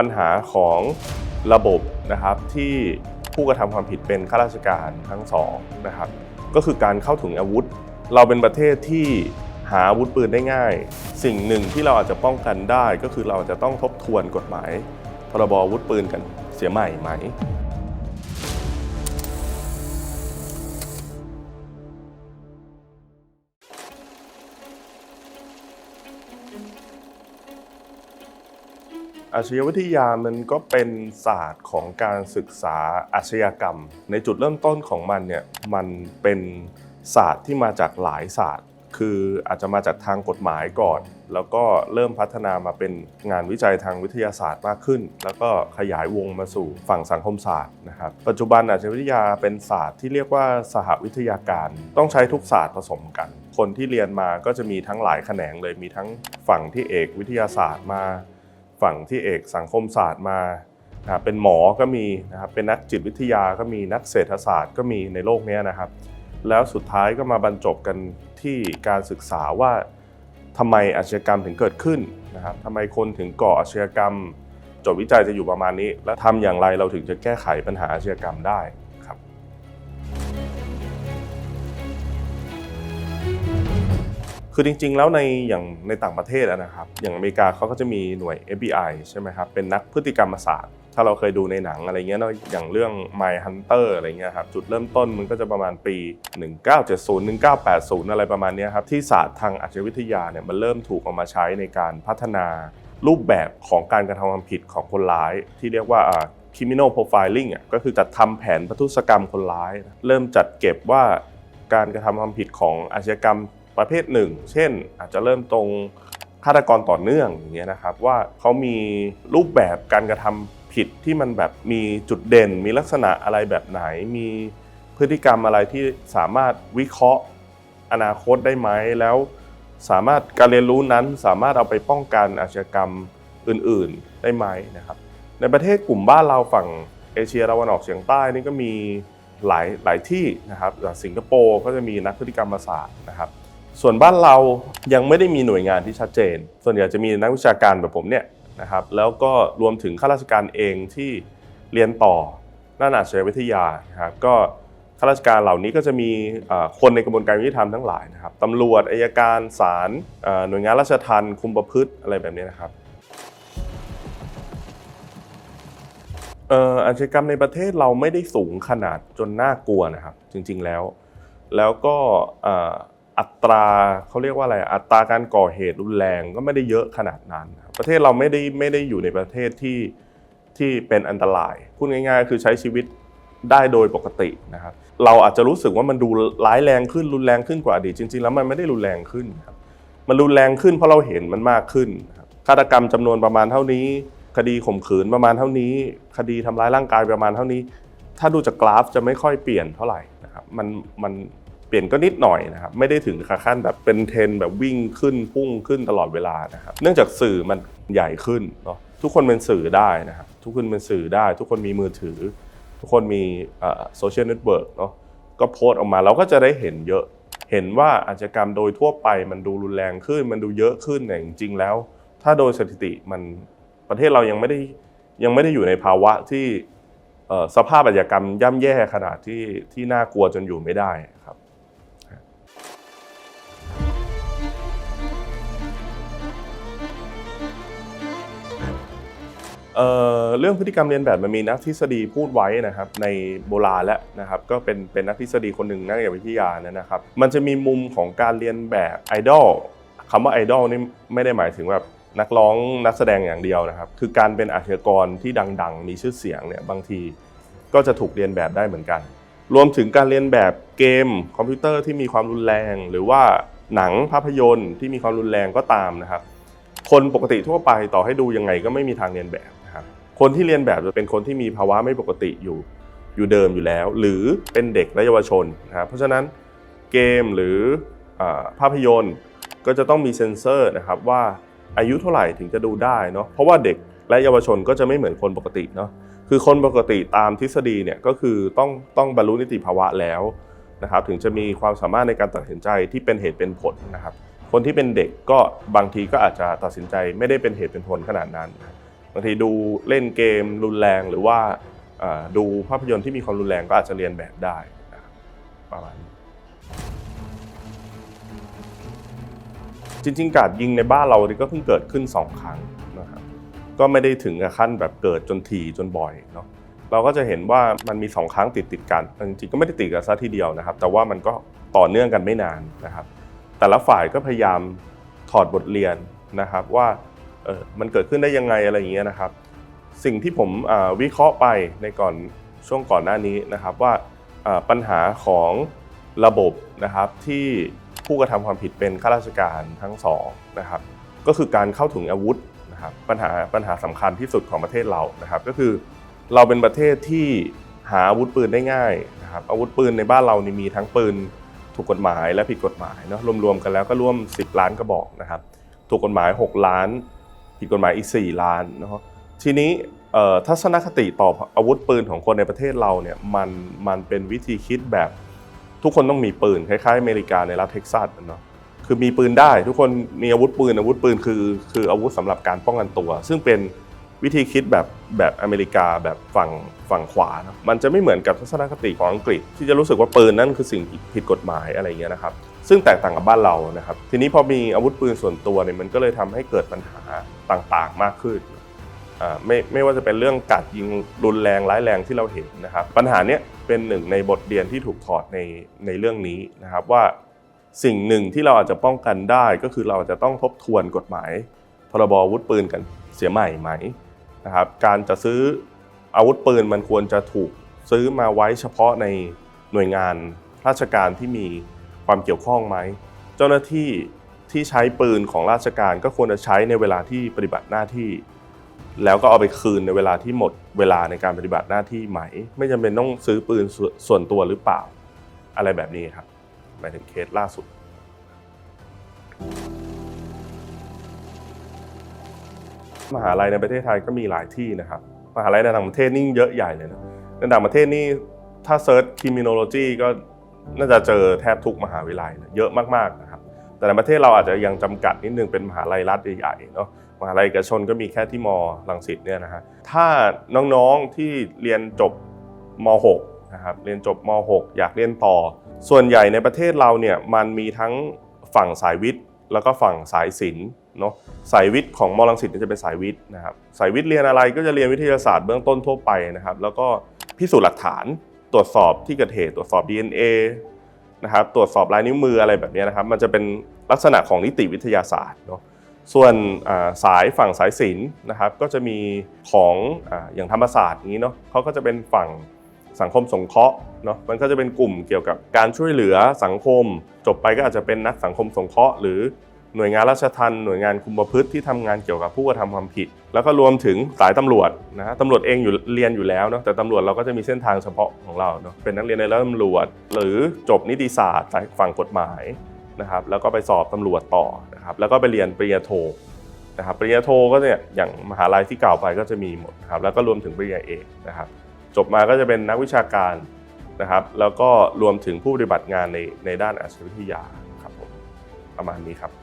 ปัญหาของระบบนะครับที่ผู้กระทำความผิดเป็นข้าราชการทั้งสองนะครับก็คือการเข้าถึงอาวุธ เราเป็นประเทศที่หาอาวุธปืนได้ง่าย สิ่งหนึ่งที่เราอาจจะป้องกันได้ก็คือเราอาจจะต้องทบทวนกฎหมายพรบอาวุธปืนกันเสียใหม่ไหม อาชญาวิทยามันก็เป็นศาสตร์ของการศึกษาอาชญากรรม ในจุดเริ่มต้นของมันเนี่ยมันเป็นศาสตร์ที่มาจากหลายศาสตร์ คืออาจจะมาจากทางกฎหมายก่อน แล้วก็เริ่มพัฒนามาเป็นงานวิจัยทางวิทยาศาสตร์มากขึ้น แล้วก็ขยายวงมาสู่ฝั่งสังคมศาสตร์นะครับปัจจุบันอาชญาวิทยาเป็นศาสตร์ที่เรียกว่าสหวิทยาการ ต้องใช้ทุกศาสตร์ผสมกัน คนที่เรียนมาก็จะมีทั้งหลายแขนงเลยมีทั้งฝั่งที่เอกวิทยาศาสตร์มา ฝั่งที่เอกสังคมศาสตร์มานะเป็นหมอก็มีนะครับเป็นนักจิตวิทยาก็มีนักเศรษฐศาสตร์ก็มีในโลกนี้นะครับ แล้วสุดท้ายก็มาบรรจบกันที่การศึกษาว่าทำไมอาชญากรรมถึงเกิดขึ้นนะครับทำไมคนถึงก่ออาชญากรรมจบวิจัยจะอยู่ประมาณนี้ และทำอย่างไรเราถึงจะแก้ไขปัญหาอาชญากรรมได้ คือจริงๆ แล้วในอย่างในต่างประเทศนะครับ อย่างอเมริกาเขาก็จะมีหน่วย FBI ใช่ไหมครับ เป็นนักพฤติกรรมศาสตร์ ถ้าเราเคยดูในหนังอะไรเงี้ยเนอะอย่างเรื่อง My Hunter อะไรเงี้ยครับ จุดเริ่มต้นมันก็จะประมาณปี 1970 1980 อะไรประมาณนี้ครับ ที่ศาสตร์ทางอาชญาวิทยาเนี่ยมันเริ่มถูกเอามาใช้ในการพัฒนารูปแบบของการกระทำความผิดของคนร้าย ที่เรียกว่า criminal profiling อะก็คือจัดทำแผนประทุษกรรมคนร้าย เริ่มจัดเก็บว่าการกระทำความผิดของอาชญากรรม ประเภทหนึ่ง เช่น อาจจะเริ่มตรงฆาตกรต่อเนื่องอย่างเงี้ยนะครับว่าเขามีรูปแบบการกระทำผิดที่มันแบบมีจุดเด่น มีลักษณะอะไรแบบไหน มีพฤติกรรมอะไรที่สามารถวิเคราะห์อนาคตได้ไหมแล้วสามารถการเรียนรู้นั้นสามารถเอาไปป้องกันอาชญากรรมอื่นๆได้ไหมนะครับ ในประเทศกลุ่มบ้านเราฝั่งเอเชียตะวันออกเฉียงใต้นี่ก็มีหลายหลายที่นะครับสิงคโปร์ก็จะมีนักพฤติกรรมศาสตร์นะครับ ส่วนบ้านเรายังไม่ได้มีหน่วยงานที่ชัดเจน ส่วนใหญ่จะมีนักวิชาการแบบผมเนี่ยนะครับแล้วก็รวมถึงข้าราชการเองที่เรียนต่อด้านอาชญาวิทยานะครับก็ข้าราชการเหล่านี้ก็จะมีคนในกระบวนการยุติธรรมทั้งหลายนะครับตำรวจอายการศาลหน่วยงานราชทัณฑ์คุมประพฤติอะไรแบบนี้นะครับเอ่ออาชญากรรมในประเทศเราไม่ได้สูงขนาดจนน่ากลัวนะครับ จริงๆแล้ว แล้วก็ อัตราเขาเรียกว่าอะไรอัตราการก่อเหตุรุนแรงก็ไม่ได้เยอะขนาดนั้น ประเทศเราไม่ได้ไม่ได้อยู่ในประเทศที่ที่เป็นอันตรายพูดง่าย ๆ คือใช้ชีวิตได้โดยปกตินะครับเราอาจจะรู้สึกว่ามันดูร้ายแรงขึ้นรุนแรงขึ้นกว่าอดีตจริง ๆ แล้วมันไม่ได้รุนแรงขึ้นครับมันรุนแรงขึ้นเพราะเราเห็นมันมากขึ้นครับฆาตกรรมจำนวนประมาณเท่านี้ คดีข่มขืนประมาณเท่านี้ คดีทำร้ายร่างกายประมาณเท่านี้ ถ้าดูจากกราฟจะไม่ค่อยเปลี่ยนเท่าไหร่นะครับมันมัน ปลี่ยนก็นิดหน่อยนะครับไม่ได้ถึงขั้นแบบเป็นเทรนแบบวิ่งขึ้นพุ่งขึ้นตลอดเวลานะครับเนื่องจากสื่อมันใหญ่ขึ้นเนาะทุกคนเป็นสื่อได้นะครับทุกคนเป็นสื่อได้ ทุกคนมีมือถือ ทุกคนมีโซเชียลเน็ตเวิร์กเนาะก็โพสต์ออกมาเราก็จะได้เห็นเยอะ เห็นว่าอาชญากรรมโดยทั่วไปมันดูรุนแรงขึ้น มันดูเยอะขึ้นแต่จริงๆแล้ว ถ้าโดยสถิติมันประเทศเรายังไม่ได้ยังไม่ได้อยู่ในภาวะที่สภาพอาชญากรรมย่ำแย่ขนาดที่ที่น่ากลัวจนอยู่ไม่ได้ครับ เเรื่องพฤติกรรมเรียนแบบมันมีนักทฤษฎีพูดไว้นะครับในโบราณแล้วนะครับก็เป็นเป็นนักทฤษฎีคนหนึ่งนักวิทยานนะครับ มันจะมีมุมของการเรียนแบบไอดอลคำว่าไอดอลนี่ไม่ได้หมายถึงแบบนักร้องนักแสดงอย่างเดียวนะครับ คือการเป็นอาชญากรที่ดัง ๆ มีชื่อเสียงเนี่ยบางทีก็จะถูกเรียนแบบได้เหมือนกัน รวมถึงการเรียนแบบเกมคอมพิวเตอร์ที่มีความรุนแรง หรือว่าหนังภาพยนตร์ที่มีความรุนแรงก็ตามนะครับ คนปกติทั่วไปต่อให้ดูยังไงก็ไม่มีทางเรียนแบบ คนที่เรียนแบบจะเป็นคนที่มีภาวะไม่ปกติอยู่อยู่เดิมอยู่แล้ว หรือเป็นเด็กและเยาวชนนะครับเพราะฉะนั้นเกมหรืออภาพยนตร์ก็จะต้องมีเซ็นเซอร์นะครับว่าอายุเท่าไหร่ถึงจะดูได้เนาะเพราะว่าเด็กและเยาวชนก็จะไม่เหมือนคนปกติเนาะคือคนปกติตามทฤษฎีเนี่ยก็คือต้องต้องบรรลุนิติภาวะแล้วนะครับถึงจะมีความสามารถในการตัดสินใจที่เป็นเหตุเป็นผลนะครับคนที่เป็นเด็กก็บางทีก็อาจจะตัดสินใจไม่ได้เป็นเหตุเป็นผลขนาดนั้น บางทีดูเล่นเกมรุนแรงหรือว่าดูภาพยนตร์ที่มีความรุนแรงก็อาจจะเรียนแบบได้ประมาณนี้จริงๆการยิงในบ้านเรานี่ก็เพิ่งเกิดขึ้น 2 ครั้งนะครับก็ไม่ได้ถึงกับขั้นแบบเกิดจนถี่จนบ่อยเนาะเราก็จะเห็นว่ามันมี 2 ครั้งติดติดกันจริงๆก็ไม่ได้ติดกันซะทีเดียวนะครับ แต่ว่ามันก็ต่อเนื่องกันไม่นานนะครับ แต่ละฝ่ายก็พยายามถอดบทเรียนนะครับว่า เออมันเกิดขึ้นได้ยังไงอะไรอย่างเงี้ยนะครับ สิ่งที่ผมวิเคราะห์ไปในก่อนช่วงก่อนหน้านี้นะครับว่าปัญหาของระบบนะครับที่ผู้กระทำความผิดเป็นข้าราชการทั้งสองนะครับ ก็คือการเข้าถึงอาวุธนะครับปัญหาปัญหาสำคัญที่สุดของประเทศเรานะครับ ก็คือเราเป็นประเทศที่หาอาวุธปืนได้ง่ายนะครับอาวุธปืนในบ้านเรานี่มีทั้งปืนถูกกฎหมายและผิดกฎหมายเนาะรวมๆกันแล้วก็ร่วม 10 ล้านกระบอกนะครับถูกกฎหมาย 6 ล้าน ผิดกฎหมายอีก 4 ล้านเนาะทีนี้ทัศนคติต่ออาวุธปืนของคนในประเทศเราเนี่ยมันมันเป็นวิธีคิดแบบทุกคนต้องมีปืนคล้ายๆอเมริกาในรัฐเท็กซัสเนาะคือมีปืนได้ ทุกคนมีอาวุธปืนอาวุธปืนคือคืออาวุธสำหรับการป้องกันตัว ซึ่งเป็นวิธีคิดแบบแบบอเมริกาแบบฝั่งฝั่งขวานะมันจะไม่เหมือนกับทัศนคติของอังกฤษ ที่จะรู้สึกว่าปืนนั่นคือสิ่งผิดกฎหมายอะไรเงี้ยนะครับซึ่งแตกต่างกับบ้านเรานะครับทีนี้พอมีอาวุธปืนส่วนตัวเนี่ยมันก็เลยทำให้เกิดปัญหา ต่างๆ มากขึ้นไม่ไม่ว่าจะเป็นเรื่องกัดยิงรุนแรงร้ายแรงที่เราเห็นนะครับ ปัญหาเนี้ยเป็นหนึ่งในบทเรียนที่ถูกถอดในในเรื่องนี้นะครับว่าสิ่งหนึ่งที่เราอาจจะป้องกันได้ก็คือเราอาจจะต้องทบทวนกฎหมาย พรบอาวุธปืนกันเสียใหม่ไหมนะครับการจะซื้ออาวุธปืนมันควรจะถูกซื้อมาไว้เฉพาะในหน่วยงานราชการที่มีความเกี่ยวข้องไหม เจ้าหน้าที่ ที่ใช้ปืนของราชการก็ควรจะใช้ในเวลาที่ปฏิบัติหน้าที่ แล้วก็เอาไปคืนในเวลาที่หมดเวลาในการปฏิบัติหน้าที่ไหม ไม่จำเป็นต้องซื้อปืนส่วนส่วนตัวหรือเปล่า อะไรแบบนี้ครับหมายถึงเคสล่าสุด มหาลัยในประเทศไทยก็มีหลายที่นะครับ มหาลัยในต่างประเทศนี่เยอะใหญ่เลยนะในต่างประเทศนี่ถ้าเซิร์ช criminology ก็น่าจะเจอแทบทุกมหาวิทยาลัยเยอะมากๆนะ แต่ในประเทศเราอาจจะยังจำกัดนิดนึงเป็นมหาลัยรัฐใหญ่ๆเนาะมหาลัยเอกชนก็มีแค่ที่มรังสิตเนี่ยนะฮะถ้าน้องๆที่เรียนจบม .6 นะครับเรียนจบม .6 อยากเรียนต่อ ส่วนใหญ่ในประเทศเราเนี่ยมันมีทั้งฝั่งสายวิทย์ แล้วก็ฝั่งสายศิลป์เนาะสายวิทย์ของมรังสิตนี่จะเป็นสายวิทย์นะครับสายวิทย์เรียนอะไรก็จะเรียนวิทยาศาสตร์เบื้องต้นทั่วไปนะครับแล้วก็พิสูจน์หลักฐานตรวจสอบที่เกิดเหตุตรวจสอบ DNA นะครับตรวจสอบลายนิ้วมืออะไรแบบนี้นะครับ มันจะเป็นลักษณะของนิติวิทยาศาสตร์เนาะส่วนสายฝั่งสายศิลป์นะครับ ก็จะมีของอย่างธรรมศาสตร์นี้เนาะเขาก็จะเป็นฝั่งสังคมสงเคราะห์เนาะมันก็จะเป็นกลุ่มเกี่ยวกับการช่วยเหลือสังคม จบไปก็อาจจะเป็นนักสังคมสงเคราะห์ หรือ หน่วยงานราชทัณฑ์หน่วยงานคุมประพฤติที่ทำงานเกี่ยวกับผู้กระทำความผิด แล้วก็รวมถึงสายตำรวจนะฮะตำรวจเองอยู่เรียนอยู่แล้วเนาะแต่ตำรวจเราก็จะมีเส้นทางเฉพาะของเราเนาะเป็นนักเรียนในร้อยตำรวจ หรือจบนิติศาสตร์สายฝั่งกฎหมายนะครับแล้วก็ไปสอบตำรวจต่อนะครับแล้วก็ไปเรียนปริญญาโทนะครับปริญญาโทก็เนี่ยอย่างมหาลัยที่กล่าวไปก็จะมีหมดนะครับแล้วก็รวมถึงปริญญาเอกนะครับจบมาก็จะเป็นนักวิชาการนะครับแล้วก็รวมถึงผู้ปฏิบัติงานในในด้านอาชีววิทยาครับผมประมาณนี้ครับ